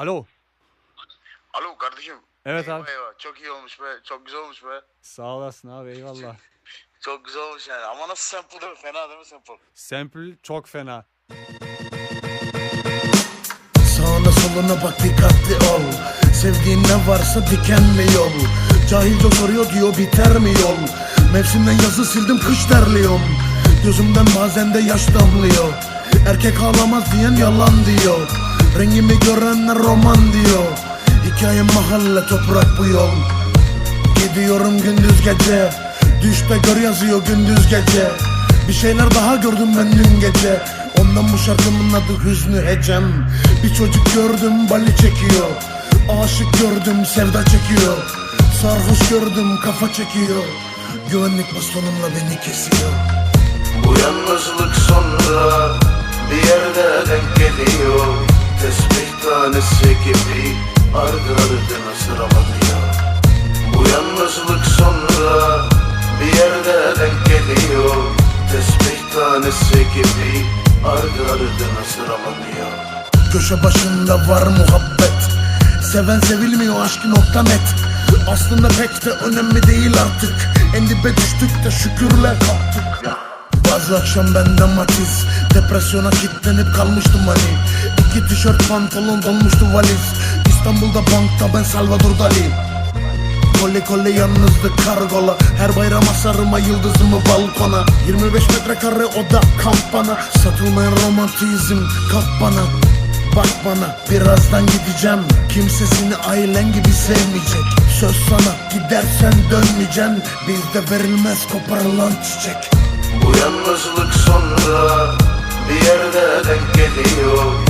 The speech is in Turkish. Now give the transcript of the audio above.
Alo. Alo kardeşim. Evet eyvah, abi. Eyvah. Çok iyi olmuş be. Çok güzel olmuş be. Sağ olasın abi eyvallah. Çok güzel olmuş yani. Ama nasıl sample değil mi? Fena değil mi sample? Sample çok fena. Sağına soluna bak dikkatli ol Sevdiğin ne varsa dikenli yol Cahilce soruyor diyor biter mi yol Mevsimden yazı sildim kış derliyorum Gözümden bazen de yaş damlıyor Erkek ağlamaz diyen yalan diyor Rengimi görenler roman diyor. Hikayem mahalle toprak bu yol. Gidiyorum gündüz gece. Düşte gör yazıyor gündüz gece. Bir şeyler daha gördüm ben dün gece. Ondan bu şarkımın adı hüznü hecem Bir çocuk gördüm bali çekiyor. Aşık gördüm sevda çekiyor. Sarhoş gördüm kafa çekiyor. Güvenlik bastonumla beni kesiyor. Bu yalnızlık sonra Tanesi gibi ardı ardına sıralanıyor Bu yalnızlık sonra bir yerde denk geliyor. Tesbih tanesi gibi ardı ardına sıralanıyor Köşe başında var muhabbet. Seven sevilmiyor aşk nokta net. Aslında pek de önemli değil artık. En dibe düştük de şükürle kalktık Bazı akşam bende matiz. Depresyona kilitlenip kalmıştım hani İki tişört pantolon dolmuştu valiz? İstanbul'da bankta ben Salvador Dali. Kole kole yalnızlık kargola. Her bayram asarıma yıldızımı balkona. 25 metrekare oda kampana. Satılmayan romantizm kap bana. Bak bana birazdan gideceğim. Kimse seni ailen gibi sevmeyecek. Söz sana gidersen dönmeyeceksin Bizde verilmez koparılan çiçek. Bu yalnızlık sonra bir yerde denk geliyor